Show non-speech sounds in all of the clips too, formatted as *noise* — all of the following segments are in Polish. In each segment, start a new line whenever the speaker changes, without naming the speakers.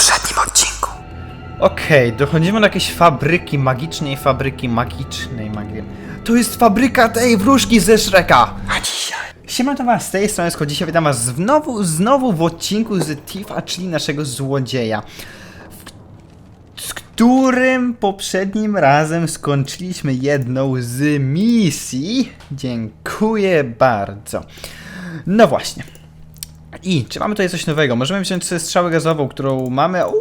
poprzednim odcinku.
Okej, dochodzimy do jakiejś fabryki magicznej, fabryki magicznej magii. To jest fabryka tej wróżki ze Shreka!
A dzisiaj
Siema to was, z tej strony Sko, dzisiaj witam was znowu, znowu w odcinku z Tifa, czyli naszego złodzieja. w- Z którym poprzednim razem skończyliśmy jedną z misji. Dziękuję bardzo. No właśnie. I czy mamy tutaj coś nowego? Możemy wziąć sobie strzałę gazową, którą mamy. Uuu,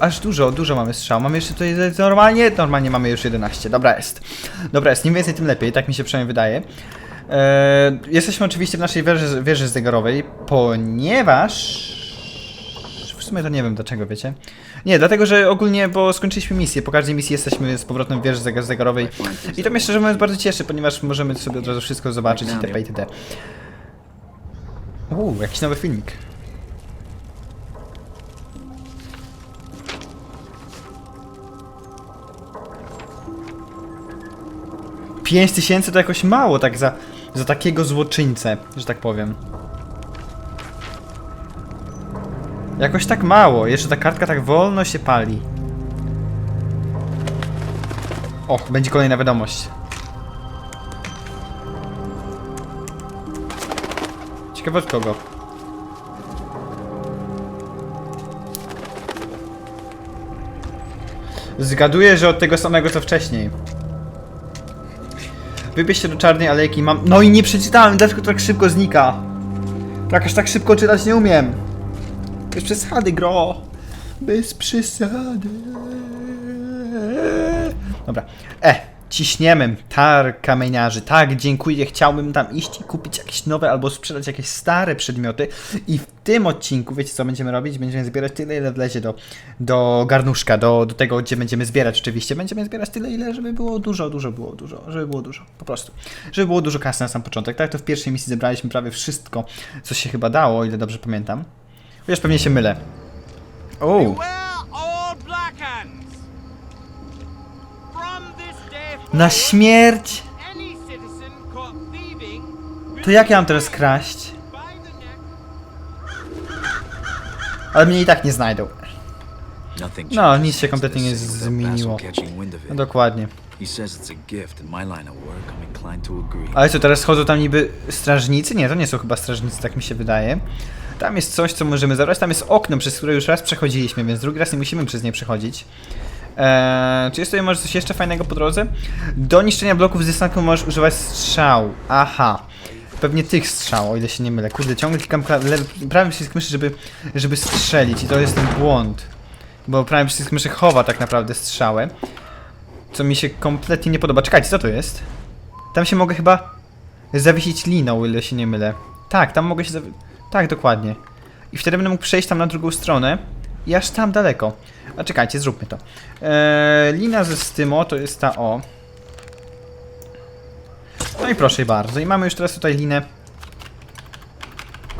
aż dużo, dużo mamy strzał. Mamy jeszcze tutaj normalnie. Normalnie mamy już 11. Dobra jest. Dobra jest, im więcej, tym lepiej, tak mi się przynajmniej wydaje. Eee, jesteśmy oczywiście w naszej wieży, wieży zegarowej, ponieważ. W sumie to nie wiem dlaczego, wiecie? Nie, dlatego, że ogólnie, bo skończyliśmy misję. Po każdej misji jesteśmy z powrotem w wieży zegar- zegarowej. I to mnie szczerze mówiąc bardzo cieszy, ponieważ możemy sobie od razu wszystko zobaczyć itp. itd. Uuu, jakiś nowy filmik. Pięć tysięcy to jakoś mało, tak za, za takiego złoczyńcę, że tak powiem. Jakoś tak mało, jeszcze ta kartka tak wolno się pali. O, będzie kolejna wiadomość. Ciekawe kogo. Zgaduję, że od tego samego co wcześniej. Wybierz się do czarnej alejki, mam... No i nie przeczytałem, dlaczego tak szybko znika? Tak aż tak szybko czytać nie umiem. Bez przesady, gro. Bez przesady. Dobra. E, ciśniemy. Tar kamieniarzy. Tak, dziękuję. Chciałbym tam iść i kupić jakieś nowe albo sprzedać jakieś stare przedmioty. I w tym odcinku, wiecie co będziemy robić? Będziemy zbierać tyle, ile wlezie do, do garnuszka, do, do tego, gdzie będziemy zbierać oczywiście. Będziemy zbierać tyle, ile, żeby było dużo, dużo było dużo, żeby było dużo, po prostu. Żeby było dużo kasy na sam początek. Tak, to w pierwszej misji zebraliśmy prawie wszystko, co się chyba dało, o ile dobrze pamiętam. Chociaż pewnie się mylę. O, na śmierć! To jak ja mam teraz kraść? Ale mnie i tak nie znajdą. No, nic się kompletnie nie zmieniło. No dokładnie. Ale co, teraz chodzą tam niby strażnicy? Nie, to nie są chyba strażnicy, tak mi się wydaje. Tam jest coś, co możemy zabrać. Tam jest okno, przez które już raz przechodziliśmy, więc drugi raz nie musimy przez nie przechodzić. Eee, czy jest tutaj może coś jeszcze fajnego po drodze? Do niszczenia bloków z dystansu możesz używać strzał. Aha. Pewnie tych strzał, o ile się nie mylę. Kurde, ciągle klikam prawym przycisk myszy, żeby, żeby strzelić i to jest ten błąd. Bo prawy przycisk myszy chowa tak naprawdę strzałę. Co mi się kompletnie nie podoba. Czekajcie, co to jest? Tam się mogę chyba zawiesić liną, o ile się nie mylę. Tak, tam mogę się zawi... Tak, dokładnie. I wtedy będę mógł przejść tam na drugą stronę i aż tam daleko. A czekajcie, zróbmy to. Eee, lina ze Stymo to jest ta o. No i proszę bardzo. I mamy już teraz tutaj linę.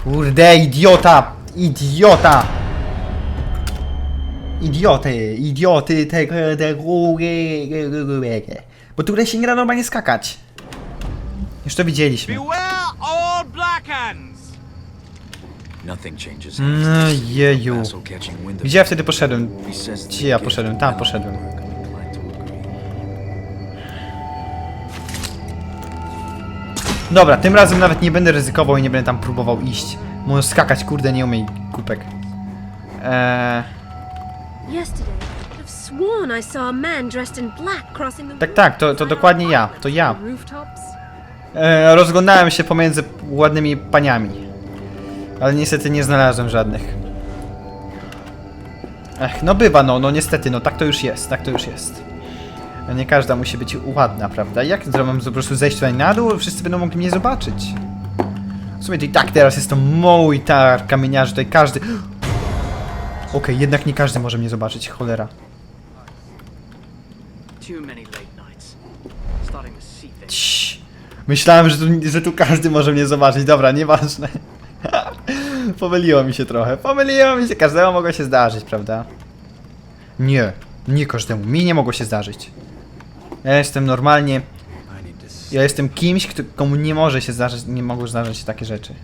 Kurde, idiota! Idiota! Idioty, idioty, te, te, te, bo tutaj się nie da normalnie skakać. Już to widzieliśmy.
Beware all black hands.
No jeju. Gdzie ja wtedy poszedłem? Gdzie ja poszedłem? Tam poszedłem. Dobra, tym razem nawet nie będę ryzykował i nie będę tam próbował iść. Może skakać, kurde, nie umie kupek. Eee,
Yesterday, I've sworn I saw a man dressed in black crossing the
tak, tak, to, to dokładnie ja, to ja. Eee, rozglądałem się pomiędzy ładnymi paniami. Ale niestety nie znalazłem żadnych. Ech, no bywa, no, no niestety, no tak to już jest, tak to już jest. Nie każda musi być ładna, prawda? Jak to mam po prostu zejść tutaj na dół? Wszyscy będą mogli mnie zobaczyć. W sumie to i tak teraz jest to mój tar kamieniarzy, tutaj każdy... Okej, jednak nie każdy może mnie zobaczyć, cholera. Cii. Myślałem, że tu, że tu każdy może mnie zobaczyć. Dobra, nieważne. *laughs* Pomyliło mi się trochę. Pomyliło mi się. Każdemu mogło się zdarzyć, prawda? Nie. Nie każdemu. Mi nie mogło się zdarzyć. Ja jestem normalnie... Ja jestem kimś, kto, komu nie może się zdarzyć, nie mogą zdarzyć się takie rzeczy.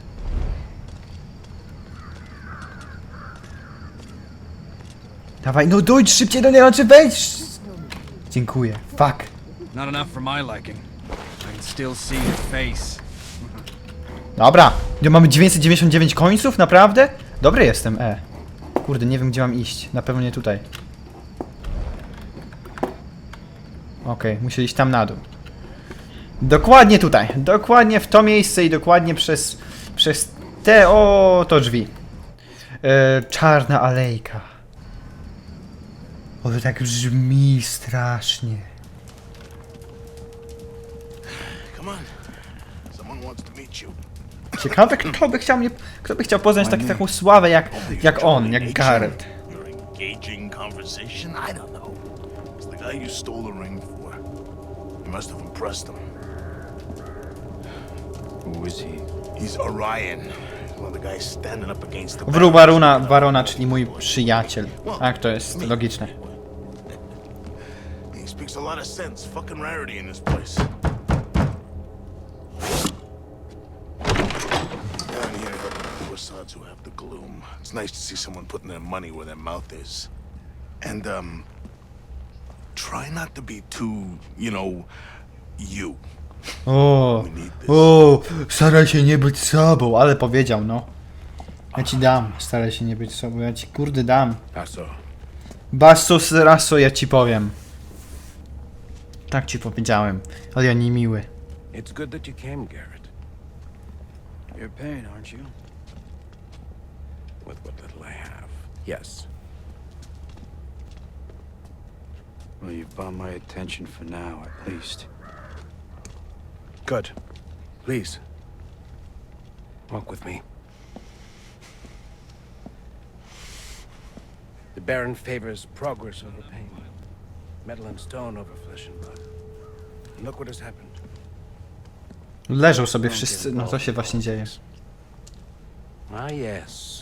Dawaj, no dojdź szybciej do niego, czy wejdź! Dziękuję. Fuck.
Not enough for my liking. I can still see his face.
Dobra. Mamy 999 końców? Naprawdę? Dobry jestem, e. Kurde, nie wiem gdzie mam iść. Na pewno nie tutaj. Okej, muszę iść tam na dół. Dokładnie tutaj. Dokładnie w to miejsce i dokładnie przez... przez te oto drzwi. E, czarna alejka. O, to tak brzmi strasznie. Ciekawe, kto by chciał mnie, kto by chciał poznać tak, taką sławę jak, jak on, jak Garrett.
Engaging conversation? I don't know. It's the guy you stole the ring for. You must have impressed him.
Who is he?
He's Orion. One of the guys standing up against the
Barona, czyli mój przyjaciel. Tak, to jest logiczne.
He speaks a lot of sense. Fucking rarity in this place. Nice to see someone putting their money where their mouth is. And, um, try not to be too, you know, you.
O, o, staraj się nie być sobą, ale powiedział, no. Ja ci dam, staraj się nie być sobą, ja ci kurde dam. Basso raso, ja ci powiem. Tak ci powiedziałem, ale ja nie miły.
It's good that you came, Garrett.
You're paying, aren't you?
With what little I have. Yes.
Well, you've bought my attention for now, at least.
Good. Please. Walk with me. The Baron favors progress over pain. Metal and stone over flesh and blood. And look what has happened.
Leżą sobie wszyscy, no co się właśnie dzieje.
Ah, yes.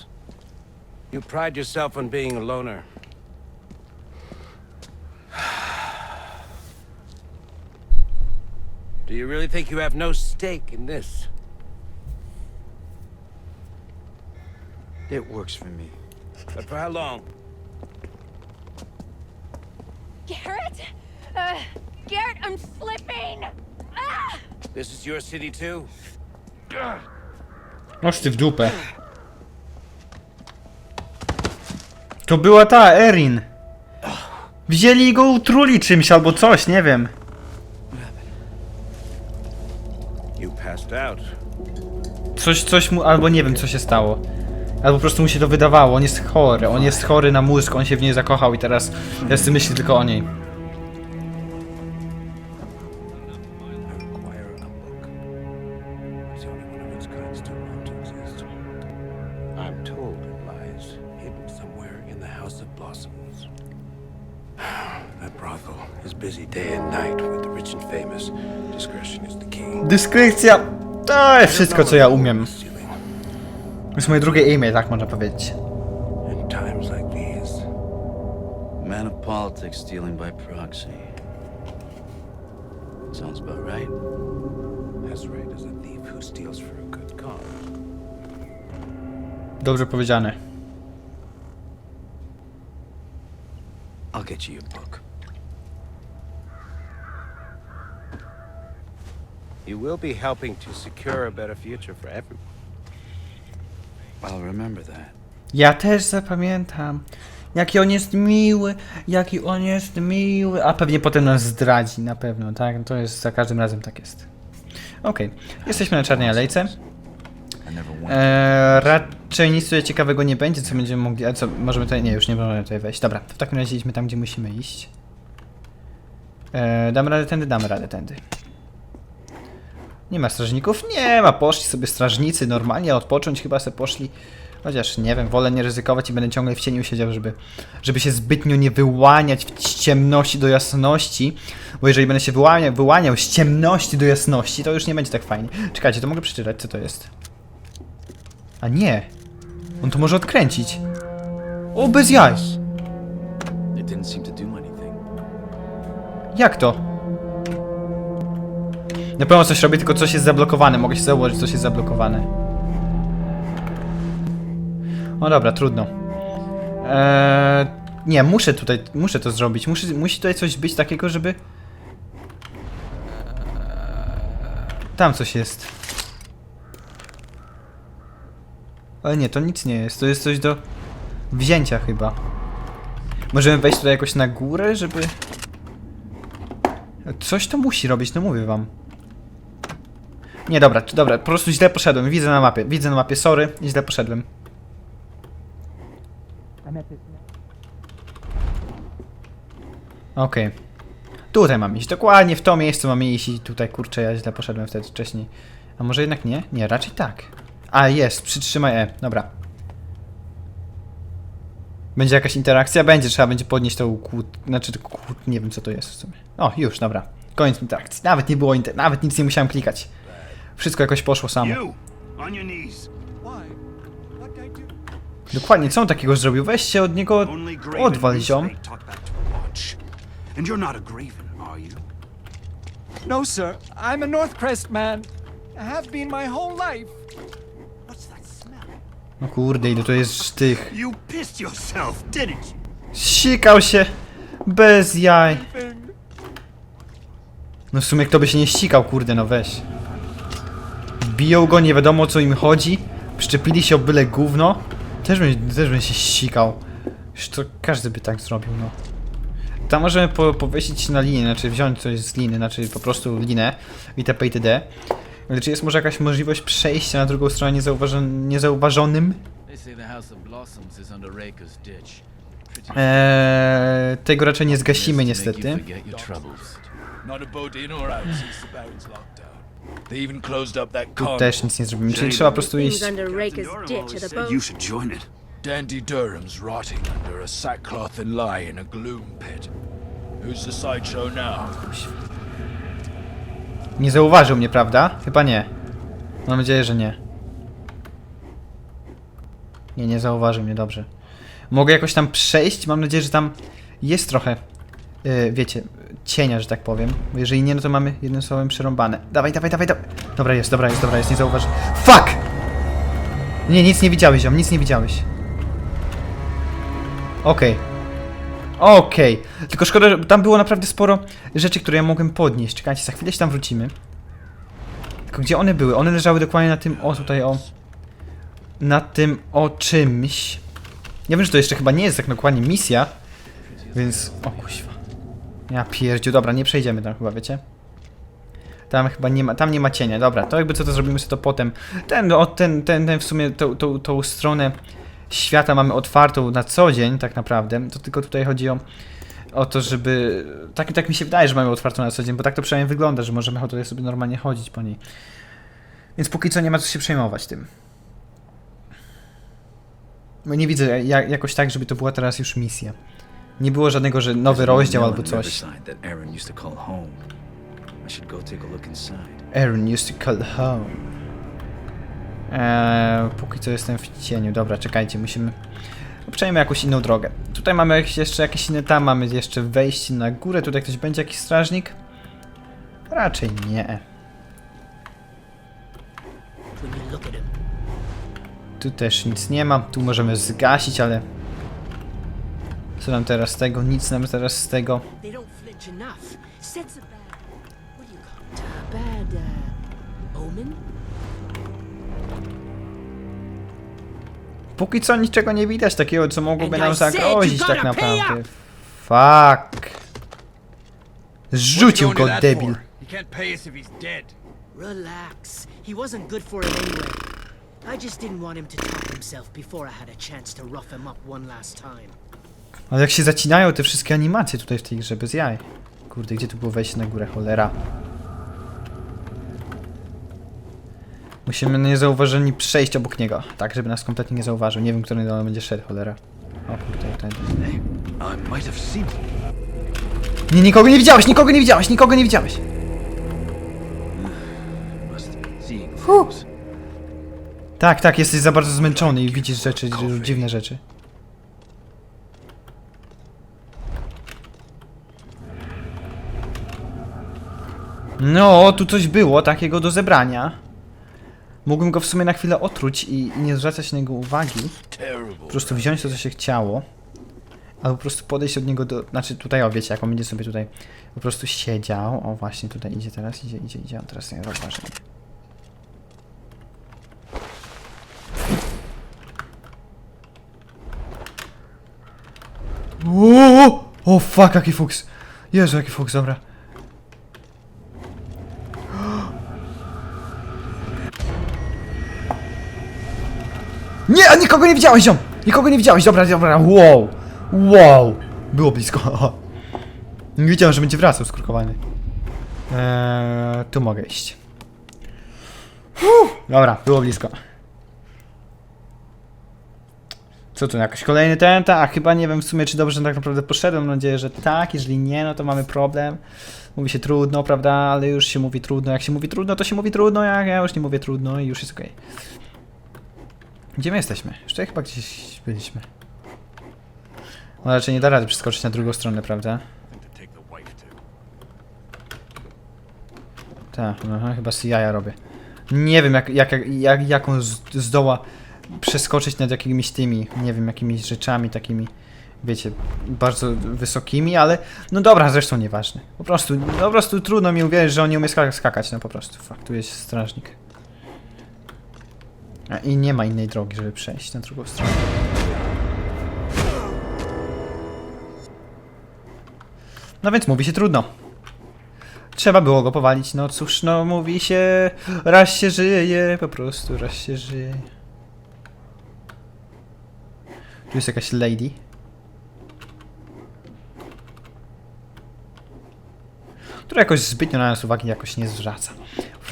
You pride yourself on being a loner. *sighs* Do you really think you have no stake in this?
It works for me.
But for how long?
Garrett? Uh, Garrett, I'm slipping! Ah!
This is your city too?
Oż ty w dupę. To była ta Erin. Wzięli i go utruli czymś albo coś, nie wiem. Coś, coś mu, albo nie wiem co się stało. Albo po prostu mu się to wydawało, on jest chory, on jest chory na mózg, on się w niej zakochał i teraz jest myśli tylko o niej. Dyskrecja to jest wszystko co ja umiem. To jest moje drugie imię, tak można powiedzieć.
In times like these,
Man of politics stealing by proxy. Sounds about right.
as right as a thief who steals for a good cause.
Dobrze powiedziane.
I'll get you your book.
You will be helping to secure a better future for everyone.
I'll remember that.
Ja też zapamiętam. Jaki on jest miły, jaki on jest miły. A pewnie potem nas zdradzi, na pewno, tak? To jest za każdym razem tak jest. Okej, jesteśmy na czarnej alejce.
I never went.
Eee, raczej nic tutaj ciekawego nie będzie, co będziemy mogli. A co, możemy tutaj. Nie, już nie możemy tutaj wejść. Dobra, to w takim razie idźmy tam, gdzie musimy iść. Eee, damy radę tędy, damy radę tędy. Nie ma strażników? Nie ma, poszli sobie strażnicy normalnie odpocząć, chyba sobie poszli. Chociaż nie wiem, wolę nie ryzykować i będę ciągle w cieniu siedział, żeby, żeby się zbytnio nie wyłaniać w ciemności do jasności. Bo jeżeli będę się wyłaniał, wyłaniał z ciemności do jasności, to już nie będzie tak fajnie. Czekajcie, to mogę przeczytać, co to jest. A nie. On to może odkręcić. O, bez jaj. Jak to? Na pewno coś robię, tylko coś jest zablokowane. Mogę się założyć, coś jest zablokowane. No dobra, trudno. Eee, Nie, muszę tutaj, muszę to zrobić. Muszę, musi tutaj coś być takiego, żeby... Eee, Tam coś jest. Ale nie, to nic nie jest. To jest coś do wzięcia chyba. Możemy wejść tutaj jakoś na górę, żeby... Coś to musi robić, no mówię wam. Nie, dobra, dobra, po prostu źle poszedłem. Widzę na mapie, widzę na mapie, sorry, źle poszedłem. Okej. Tutaj mam iść, dokładnie w to miejsce mam iść i tutaj, kurczę, ja źle poszedłem wtedy wcześniej. A może jednak nie? Nie, raczej tak. A, jest, przytrzymaj E, dobra. Będzie jakaś interakcja? Będzie, trzeba będzie podnieść tą kłód... Znaczy, kłód... nie wiem co to jest w sumie. O, już, dobra. Koniec interakcji. Nawet nie było inter... Nawet nic nie musiałem klikać. Wszystko jakoś poszło samo. Dokładnie, co on takiego zrobił? Weź się od niego odwal, ziom.
No, sir. I'm a Northcrest man. I have been my whole life.
What's that smell?
No kurde, ile to jest sztych.
You pissed yourself, didn't you?
Sikał się. Bez jaj. No w sumie kto by się nie ścikał, kurde, no weź. Biją go, nie wiadomo o co im chodzi. Przyczepili się o byle gówno. Też bym, też bym się ścikał. Już to każdy by tak zrobił, no. Tam możemy po, powiesić na linię, znaczy wziąć coś z liny, znaczy po prostu linę itp. itd. Ale czy jest może jakaś możliwość przejścia na drugą stronę niezauważon niezauważonym? Eee, tego raczej nie zgasimy niestety. Tu też nic nie zrobimy, czyli trzeba po prostu iść.
you should join it.
Dandy Durham's rotting under a sackcloth and lie in a gloom pit. Who's the sideshow now?
Nie zauważył mnie, prawda? Chyba nie. Mam nadzieję, że nie. Nie, nie zauważył mnie, dobrze. Mogę jakoś tam przejść? Mam nadzieję, że tam jest trochę, yy, wiecie, cienia, że tak powiem. Bo jeżeli nie, no to mamy jednym słowem przerąbane. Dawaj, dawaj, dawaj, dawaj. Dobra jest, dobra jest, dobra jest, nie zauważy. Fuck! Nie, nic nie widziałeś, ziom, nic nie widziałeś. Okej. Okej. Tylko szkoda, że tam było naprawdę sporo rzeczy, które ja mogłem podnieść. Czekajcie, za chwilę się tam wrócimy. Tylko gdzie one były? One leżały dokładnie na tym, o tutaj, o... Na tym, o czymś. Ja wiem, że to jeszcze chyba nie jest tak dokładnie misja. Więc, o kuźwa. Ja pierdziu, dobra, nie przejdziemy tam chyba, wiecie? Tam chyba nie ma, tam nie ma cienia, dobra, to jakby co to zrobimy sobie to potem. Ten, o, ten, ten, ten w sumie, tą, tą, tą stronę świata mamy otwartą na co dzień, tak naprawdę. To tylko tutaj chodzi o, o to, żeby. Tak, tak mi się wydaje, że mamy otwartą na co dzień, bo tak to przynajmniej wygląda, że możemy tutaj sobie normalnie chodzić po niej. Więc póki co nie ma co się przejmować tym. Bo nie widzę ja, jakoś tak, żeby to była teraz już misja. Nie było żadnego, że nowy
no
rozdział albo coś.
Aaron used to call home.
Aaron used to call. Eee, póki co jestem w cieniu. Dobra, czekajcie, musimy... Przejmę jakąś inną drogę. Tutaj mamy jakieś, jeszcze jakieś inne, tam mamy jeszcze wejście na górę. Tutaj ktoś będzie jakiś strażnik? Raczej nie. Tu też nic nie ma. Tu możemy zgasić, ale... Co nam teraz z tego? Nic nam teraz z tego.
Uh?
Póki co niczego nie widać takiego, co mogłoby nam zagrozić tak naprawdę. Fuck. Zrzucił go debil.
Relax. He wasn't good for it anyway. I just didn't want him to top himself before I had a chance to rough him up one last time.
Ale jak się zacinają te wszystkie animacje tutaj w tej grze, bez jaj. Kurde, gdzie tu było wejście na górę, cholera. Musimy niezauważeni przejść obok niego, tak żeby nas kompletnie nie zauważył. Nie wiem, który dalej będzie szedł, cholera. O kurde, ten. Nie, nikogo nie widziałeś, nikogo nie widziałeś, nikogo nie widziałeś. *sighs*
Things.
Tak, tak, jesteś za bardzo zmęczony i widzisz rzeczy, dziwne rzeczy. No, tu coś było takiego do zebrania. Mógłbym go w sumie na chwilę otruć i, i nie zwracać na niego uwagi. Po prostu wziąć to, co się chciało. albo po prostu podejść od niego do... Znaczy tutaj, o wiecie, jak on będzie sobie tutaj po prostu siedział. O właśnie, tutaj idzie teraz, idzie, idzie, idzie. On teraz nie zauważy. O, o fuck, jaki fuks. Jezu, jaki fuks, dobra. Nikogo nie widziałeś, ziom! Nikogo nie widziałeś, dobra, dobra, wow! Wow! Było blisko. *laughs* Nie wiedziałem, że będzie wracał skrukowany. Eee, tu mogę iść. Uff, dobra, było blisko. Co tu, jakiś kolejny ten? Tak, chyba nie wiem w sumie, czy dobrze tak naprawdę poszedłem. Mam nadzieję, że tak. Jeżeli nie, no to mamy problem. Mówi się trudno, prawda? Ale już się mówi trudno. Jak się mówi trudno, to się mówi trudno. Jak ja już nie mówię trudno i już jest okej. Gdzie my jesteśmy? Tutaj chyba gdzieś byliśmy. No raczej nie da rady przeskoczyć na drugą stronę, prawda? Tak, aha, chyba z jaja robię. Nie wiem, jak, jak, jak, jak, on zdoła przeskoczyć nad jakimiś tymi, nie wiem, jakimiś rzeczami takimi, wiecie, bardzo wysokimi, ale no dobra, zresztą nieważne. Po prostu, po prostu trudno mi uwierzyć, że on nie umie skak- skakać, no po prostu. Fakt, tu jest strażnik. I nie ma innej drogi, żeby przejść na drugą stronę. No więc mówi się trudno. Trzeba było go powalić, no cóż, no mówi się, raz się żyje, po prostu raz się żyje. Tu jest jakaś lady. Która jakoś zbytnio na nas uwagi jakoś nie zwraca.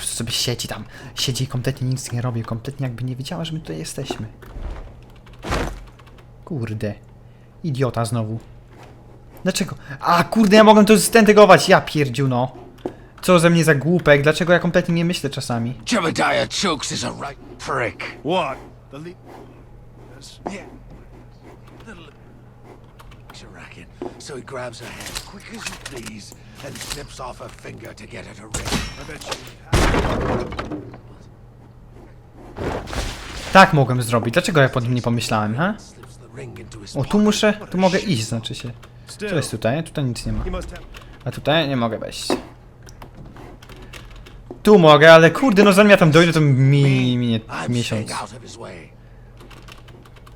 Po prostu sobie siedzi tam, siedzi i kompletnie nic nie robi, kompletnie jakby nie wiedziała, że my tutaj jesteśmy. Kurde. Idiota znowu. Dlaczego? A kurde, ja mogłem to stentygować, ja pierdziu no. Co ze mnie za głupek, dlaczego ja kompletnie nie myślę czasami?
Jebediah Chokes is a right prick.
What? The le- Yes. Yeah. The le-
He's a racket. So he grabs her hand quick as you please and snips off her finger to get her to ring.
I bet you.
Tak mogłem zrobić, dlaczego ja po tym nie pomyślałem, ha? O, tu muszę, tu mogę iść, znaczy się. Co jest tutaj? Tutaj nic nie ma. A tutaj nie mogę wejść. Tu mogę, ale kurde, no zanim ja tam dojdę, to mi minie miesiąc.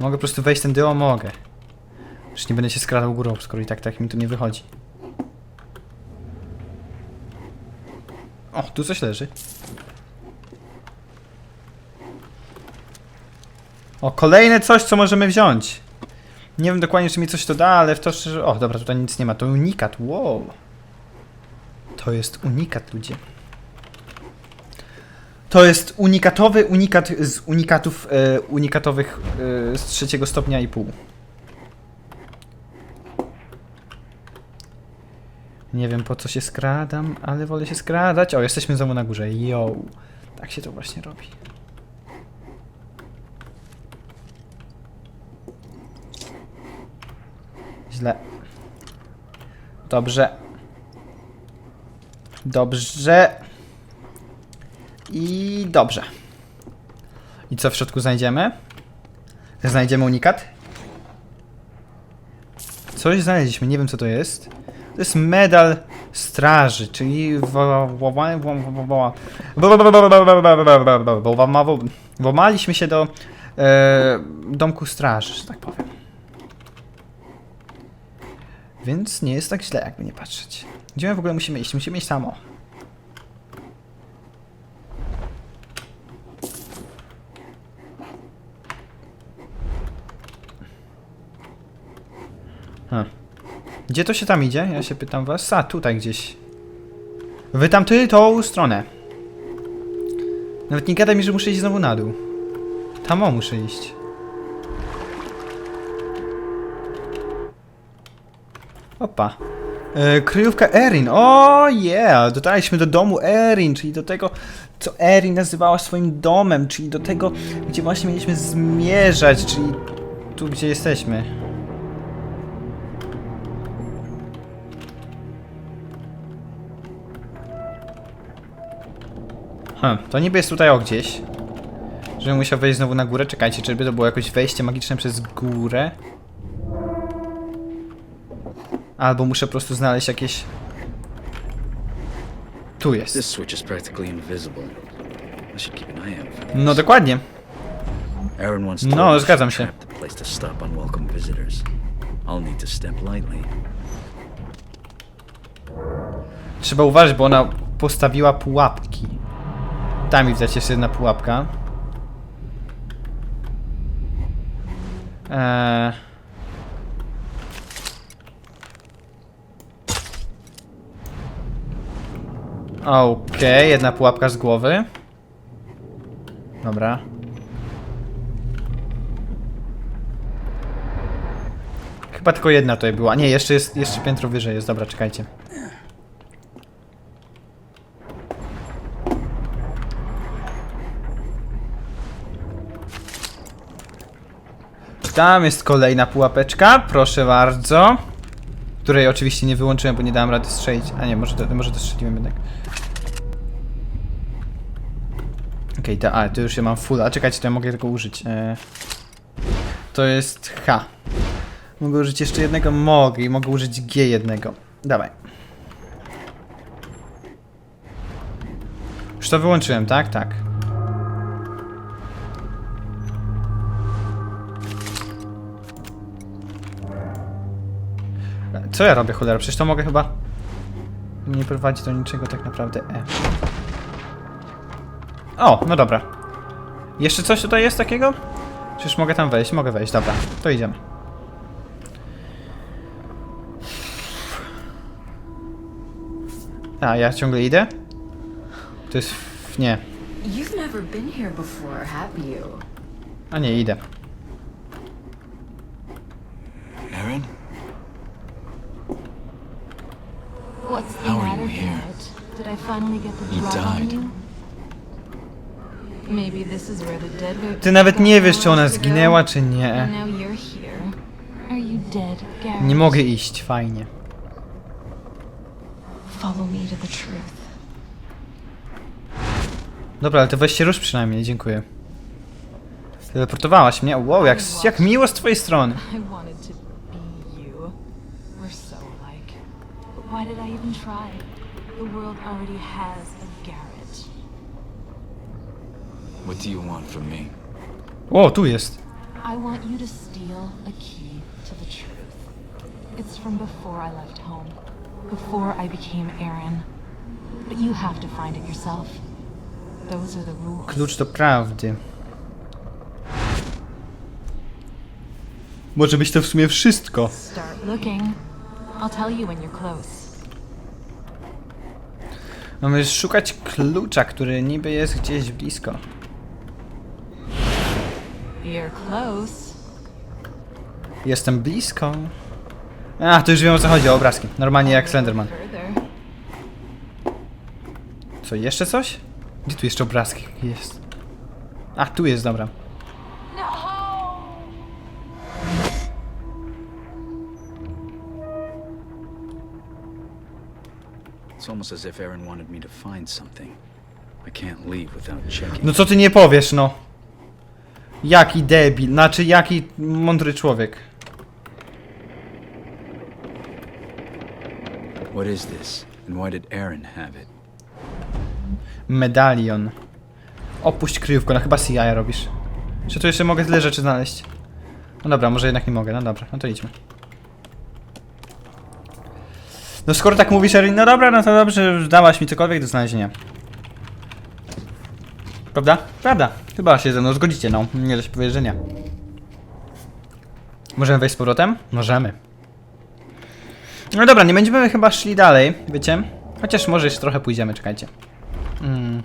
Mogę po prostu wejść ten o mogę. Już nie będę się skradał górą, skoro i tak tak mi tu nie wychodzi. O, tu coś leży. O, kolejne coś, co możemy wziąć. Nie wiem dokładnie, czy mi coś to da, ale w to szczerze... O, dobra, tutaj nic nie ma. To unikat, wow. To jest unikat, ludzie. To jest unikatowy unikat z unikatów e, unikatowych e, z trzeciego stopnia i pół. Nie wiem po co się skradam, ale wolę się skradać. O, jesteśmy znowu na górze. Yo. Tak się to właśnie robi. Źle. Dobrze. Dobrze. I dobrze. I co w środku znajdziemy? Znajdziemy unikat? Coś znaleźliśmy, nie wiem co to jest. To jest medal straży, czyli włamaliśmy się do e, domku straży, że tak powiem. Więc nie jest tak źle, jakby nie patrzeć. Gdzie my w ogóle musimy iść? Musimy iść samo. Hm. Gdzie to się tam idzie? Ja się pytam was. A, tutaj gdzieś. Wy tam ty tą stronę. Nawet nie gadaj mi, że muszę iść znowu na dół. Tam o muszę iść. Opa. E, kryjówka Erin. O yeah! Dotarliśmy do domu Erin, czyli do tego, co Erin nazywała swoim domem, czyli do tego, gdzie właśnie mieliśmy zmierzać, czyli tu, gdzie jesteśmy. Hm, to niby jest tutaj o gdzieś. Żebym musiał wejść znowu na górę. Czekajcie, czy by to było jakoś wejście magiczne przez górę? Albo muszę po prostu znaleźć jakieś... Tu jest. No dokładnie. No, zgadzam się. Trzeba uważać, bo ona postawiła pułapki. Tam widać jeszcze jedna pułapka. Eee... Okej, jedna pułapka z głowy. Dobra. Chyba tylko jedna tutaj była. Nie, jeszcze jest, jeszcze piętro wyżej jest. Dobra, czekajcie. Tam jest kolejna pułapeczka, proszę bardzo. Której oczywiście nie wyłączyłem, bo nie dałem rady strzelić. A nie, może to, może to strzeliłem jednak. Okej, okay, a, to już ja mam full. A czekajcie, to ja mogę tylko użyć. E, to jest H. Mogę użyć jeszcze jednego? Mogę i mogę użyć G jednego. Dawaj. Już to wyłączyłem, tak? Tak. Co ja robię, cholera? Przecież to mogę chyba... Nie prowadzi do niczego tak naprawdę. E. O, no dobra. Jeszcze coś tutaj jest takiego? Czyż mogę tam wejść? Mogę wejść, dobra. To idziemy. A, ja ciągle idę? To jest... Nie. A nie, idę.
Aaron?
What's the
How are
matter,
you here?
Garrett? Get the drop on
died.
you? Maybe this is where the dead were
Ty nawet nie wiesz, czy ona zginęła, czy
And
nie.
now you're here. Are you dead, Garrett?
Nie mogę iść, fajnie.
Follow me to the truth.
Dobra, ale to weź się rusz przynajmniej, dziękuję. Teleportowałaś mnie? Wow, jak, jak miło z twojej strony.
I wanted to be you. We're so alike. But why did I even try? The world already has a Garrett.
What do you want from me?
O, tu jest.
I want you to steal a key to the truth. It's from before I left home, before I became Aaron. But you have to find it yourself. Those are the rules.
Klucz do prawdy. Może być to w sumie wszystko.
Start looking. I'll tell you when you're close.
Mamy szukać klucza, który niby jest gdzieś blisko.
You're close.
Jestem blisko. A, to już wiem o co chodzi, o obrazki. Normalnie jak Slenderman. Co, jeszcze coś? Gdzie tu jeszcze obrazki jest? A, tu jest, dobra.
It's almost as if Aaron wanted me to find something. I can't leave without checking.
No co ty nie powiesz, no? Jaki debil, znaczy jaki mądry człowiek.
What is this? And why did Aaron have it?
Medalion. Opuść kryjówkę, no chyba CI robisz. Czy tu jeszcze mogę tyle rzeczy znaleźć? No dobra, może jednak nie mogę, no dobra, no to idźmy. No skoro tak mówisz, Erin, no dobra, no to dobrze, dałaś mi cokolwiek do znalezienia. Prawda? Prawda. Chyba się ze mną zgodzicie, no. Nie da się powiedzieć, że nie. Możemy wejść z powrotem? Możemy. No dobra, nie będziemy chyba szli dalej, wiecie? Chociaż może jeszcze trochę pójdziemy, czekajcie. Mm.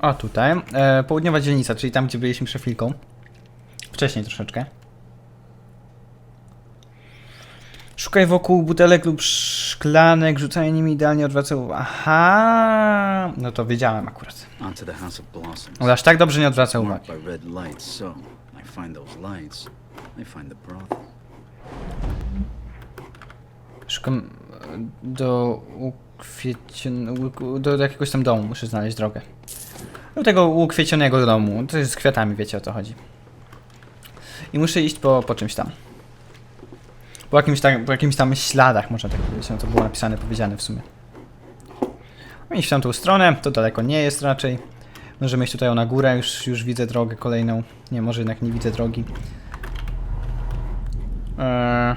O, tutaj. E, południowa dzielnica, czyli tam, gdzie byliśmy przed chwilką. Wcześniej troszeczkę. Szukaj wokół butelek lub szklanek, rzucanie nimi idealnie odwraca uwagę. Aha, no to wiedziałem akurat. Ale aż tak dobrze nie odwraca uwagi. Szukam e, do ukwiecion... do, jakiegoś tam domu, muszę znaleźć drogę. Do tego ukwiecionego domu, to jest z kwiatami, wiecie o co chodzi. I muszę iść po, po czymś tam. Po jakimś, tam, po jakimś tam śladach, można tak powiedzieć. No to było napisane, powiedziane w sumie. No iść w tamtą stronę, to daleko nie jest raczej. Możemy iść tutaj na górę, już, już widzę drogę kolejną. Nie, może jednak nie widzę drogi. Eee...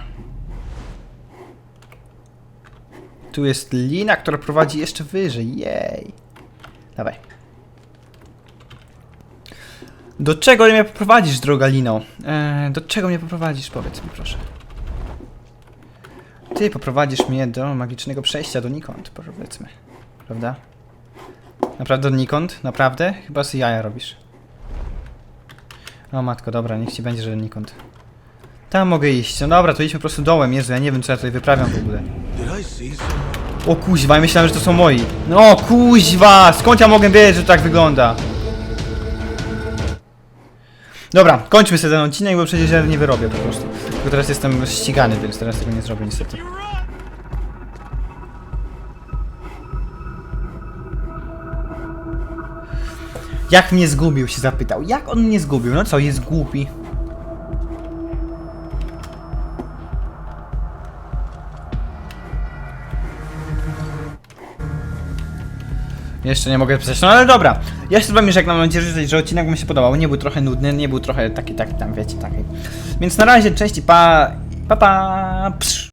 Tu jest lina, która prowadzi jeszcze wyżej. Jej. Dawaj. Do czego mnie poprowadzisz, droga Lino? Eee, do czego mnie poprowadzisz? Powiedz mi, proszę. Ty poprowadzisz mnie do magicznego przejścia donikąd, powiedzmy. Prawda? Naprawdę donikąd? Naprawdę? Chyba z jaja robisz. O matko, dobra, niech ci będzie, że donikąd. Tam mogę iść. No dobra, to idźmy po prostu dołem. Jezu, ja nie wiem, co ja tutaj wyprawiam w ogóle. O kuźwa, ja myślałem, że to są moi. No kuźwa, skąd ja mogę wiedzieć, że tak wygląda? Dobra, kończmy sobie ten odcinek, bo przecież ja nie wyrobię po prostu. Tylko teraz jestem ścigany, więc teraz tego nie zrobię niestety. Jak mnie zgubił, się zapytał. Jak on mnie zgubił? No co, jest głupi. Jeszcze nie mogę pisać, no ale dobra. Ja się z wami żegnam, mam nadzieję, że- odcinek mi się podobał. Nie był trochę nudny, nie był trochę taki, taki tam, wiecie, taki. Więc na razie, cześć i pa, pa, pa, psz.